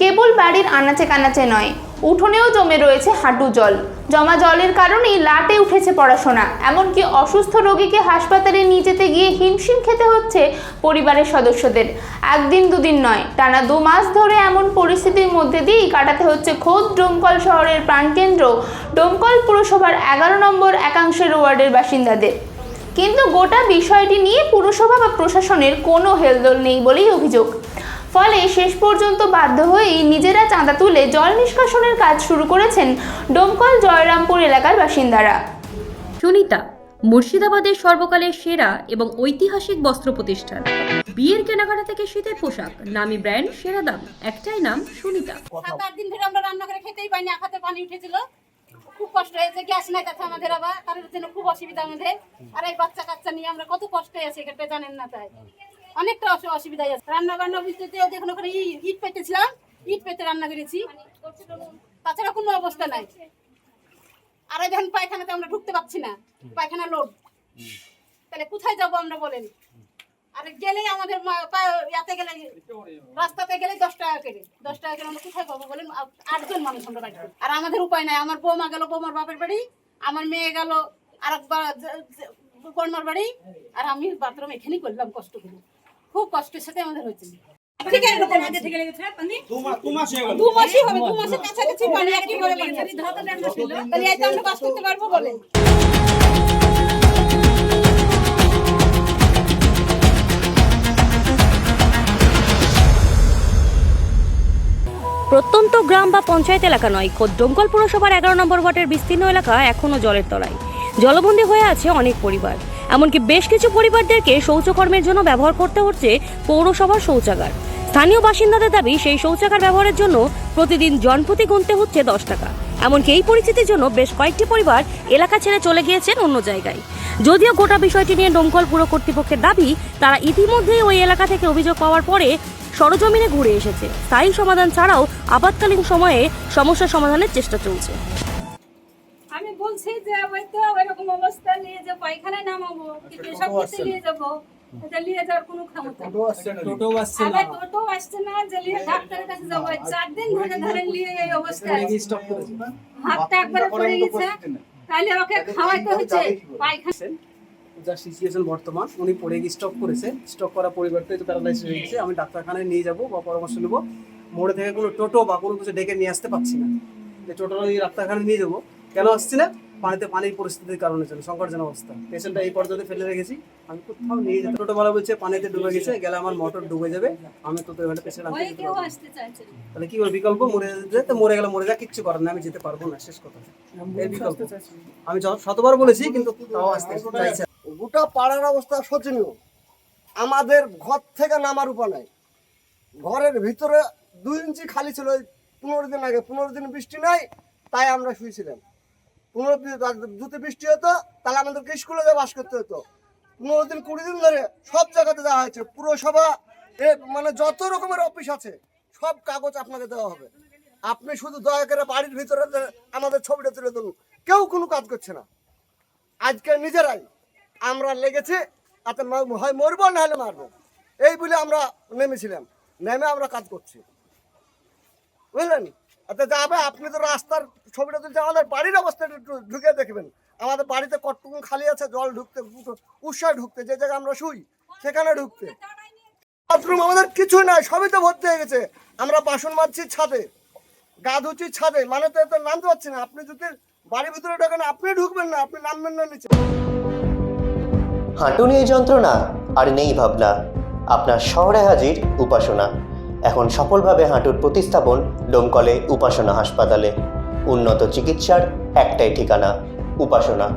কেবল বাড়ির আনাচে কানাচে নয়, উঠোনেও জমে রয়েছে হাঁটু জল। জমা জলের কারণেই লাটে উঠেছে পড়াশোনা। এমনকি অসুস্থ রোগীকে হাসপাতালে নিয়ে যেতে গিয়ে হিমশিম খেতে হচ্ছে পরিবারের সদস্যদের। একদিন দুদিন নয়, টানা দু মাস ধরে এমন পরিস্থিতির মধ্যে দিয়েই কাটাতে হচ্ছে খোদ ডোমকল শহরের প্রাণকেন্দ্র। ডোমকল পুরসভার এগারো নম্বর একাংশের ওয়ার্ডের বাসিন্দাদের। কিন্তু গোটা বিষয়টি নিয়ে পুরসভা বা প্রশাসনের কোনো হেলদোল নেই বলেই অভিযোগ। ফলে শেষ পর্যন্ত বাধ্য হয়েই নিজেরা চাঁদা তুলে জল নিষ্কাশনের কাজ শুরু করেছেন ডোমকল জয়রামপুর এলাকার বাসিন্দারা। সুনিতা মুর্শিদাবাদের সর্বকালের সেরা এবং ঐতিহাসিক বস্ত্র প্রতিষ্ঠান। বিয়ের কেনাকাটা থেকে শীতের পোশাক নামি ব্র্যান্ড সেরা দাম একটাই নাম সুনিতা। সাত আট দিন ধরে আমরা রান্না করে খেতেই পাইনি আখাতে পানি উঠেছিল। খুব কষ্ট হয়েছে গ্যাস নাই তাতে আমাদের আবার তার জন্য খুব অসুবিধা আমাদের। আর এই বাচ্চা কাচ্চা নিয়ে আমরা কত কষ্টে আছি এটা জানেন না তাই। অনেকটা অসু- অসুবিধা আছে। রান্না বান্না বুঝতে দেখুন ওখানে ইট পেতেছিলাম ইট পেতে রান্না করেছি। তাছাড়া কোনো অবস্থা নাই। আর এই দেখেন পায়খানাতে আমরা ঢুকতে পারছি না পায়খানা লোড তাহলে কোথায় যাব আমরা বলেন? আর গেলেই আমাদের ইয়াতে গেলে রাস্তাতে গেলে দশ টাকা করে দশ টাকা করে আমরা কোথায় পাবো বলেন? আটজন মানুষ আমরা বাড়ি আর আমাদের উপায় নাই। আমার বৌমা গেল বৌমার বাপের বাড়ি। আমার মেয়ে গেল আর বর্মার বাড়ি। আর আমি বাথরুম এখানেই করলাম কষ্ট করে খুব কষ্টের সাথে আমাদের হয়েছে। ঠিক আছে এরকম আগে থেকে লেগেছে পানি। দু মাসই হবে দু মাসের কাছাকাছি পানি একেবারে পানি আছে। তাহলে এত আমরা বাস করতে পারব বলেন প্রত্যন্ত গ্রাম বা পঞ্চায়েত এলাকা নয় খোদ ডোমকল পুরসভার এগারো নম্বর ওয়ার্ডের বিস্তীর্ণ এলাকা এখনও জলের তলায়। জলবন্দী হয়ে আছে অনেক পরিবার। এমনকি বেশ কিছু পরিবারদেরকে শৌচকর্মের জন্য ব্যবহার করতে হচ্ছে পৌরসভার শৌচাগার। স্থানীয় বাসিন্দাদের দাবি, সেই শৌচাগার ব্যবহারের জন্য প্রতিদিন জনপ্রতি গুনতে হচ্ছে দশ টাকা। এমনকি এই পরিস্থিতির জন্য বেশ কয়েকটি পরিবার এলাকা ছেড়ে চলে গিয়েছেন অন্য জায়গায়। যদিও গোটা বিষয়টি নিয়ে ডোমকল পুর কর্তৃপক্ষের দাবি, তারা ইতিমধ্যেই ওই এলাকা থেকে অভিযোগ পাওয়ার পরে সরজমিনে ঘুরে এসেছে। স্থায়ী সমাধান ছাড়াও আপাতকালীন সময়ে সমস্যা সমাধানের চেষ্টা চলছে। আমি বলছি যে হয়তো ওইরকম অবস্থা নিয়ে যে পায়খানায় নামাবো কি পেশাব করতে নিয়ে যাব। এটা নিয়ে যাওয়ার কোনো ক্ষমতা। টোটো আসছে না টোটো আসছে না। যে নিয়ে ডাক্তারের কাছে যাব। চার দিন ধরে ধরে নিয়ে এই অবস্থায় আছে। স্টপ করেছে। হাতটা একবারে পড়ে গেছে। তাহলে ওকে খাওয়াইতে হচ্ছে। পায়খানা যা সিচুয়েশন বর্তমান উনি পড়ে গিয়ে স্টপ করেছে। স্টপ করার পরিবর্তে তো প্যারালাইজ হয়ে গেছে। আমি ডাক্তারখানায় নিয়ে যাব বা পরামর্শ নেব। মোড়ে থেকে কোনো টোটো বা কোনো কিছু ডেকে নিয়ে আসতে পারছি না। যে টোটো নিয়ে ডাক্তারখানায় নিয়ে যাব। কেন আসছি না? পানিতে পানির পরিস্থিতির কারণে জন্য সংকটজনক অবস্থা। পেশেন্টটা এই পর্যন্ত ফেলে রেখেছি। আমি কোথাও নিয়ে যেতে টোটো বলা বলছে পানিতে ডুবে গেছে গেলে আমার মোটর ডুবে যাবে। আমি তো এখানে পেশেন্ট আনতে কেউ আসতে চাইছে তাহলে কি করে বিকল্প? মরে যেতে মরে গেলে মরে যা কিচ্ছু করার না আমি যেতে পারব না শেষ কথা। এর বিকল্প। আমি যত- শতবার বলেছি কিন্তু তাও আসতে চাইছে গোটা পাড়ার অবস্থা শোচনীয়। আমাদের ঘর থেকে নামার উপায় নাই। ঘরের ভিতরে দুই ইঞ্চি খালি ছিল ওই পনেরো দিন আগে। পনেরো দিন বৃষ্টি নাই তাই আমরা শুয়েছিলাম। পনেরো বৃষ্টি হতো, তাহলে আমাদেরকে স্কুলে যা বাস করতে হতো। পনেরো দিন, কুড়ি দিন ধরে সব জায়গাতে দেওয়া হয়েছে। পুরসভা মানে যত রকমের অফিস আছে, সব কাগজ আপনাকে দেওয়া হবে। আপনি শুধু দয়া করে বাড়ির ভিতরে আমাদের ছবিটা তুলে ধরুন। কেউ কোনো কাজ করছে না। আজকে নিজেরাই আমরা লেগেছি, তাতে হয় মরবো, না হলে মারবো। এই বলে আমরা নেমেছিলাম। নেমে আমরা কাজ করছি। বুঝলেন? আচ্ছা যাবে আপনি তো রাস্তার ছবিটা তুলছে আমাদের বাড়ির অবস্থাটা একটু ঢুকে দেখবেন। আমাদের বাড়িতে কতটুকু খালি আছে, জল ঢুকতে উৎসাহ ঢুকতে, যে জায়গায় আমরা শুই, সেখানে ঢুকতে। বাথরুম আমাদের কিছু নাই, সবই তো ভর্তি হয়ে গেছে। আমরা বাসন মাজছি ছাদে, গা ধুচ্ছি ছাদে মানে তো এত নামতে পারছি না। আপনি যদি বাড়ির ভিতরে ঢোকেন, আপনি ঢুকবেন না, আপনি নামবেন না নিচে। হাঁটু নিয়ে যন্ত্রণা, আর নেই ভাবনা। আপনার শহরে হাজির উপাসনা। এখন সফলভাবে হাঁটুর প্রতিস্থাপন ডোমকলে উপাসনা হাসপাতালে। উন্নত চিকিৎসার একটাই ঠিকানা উপাসনা।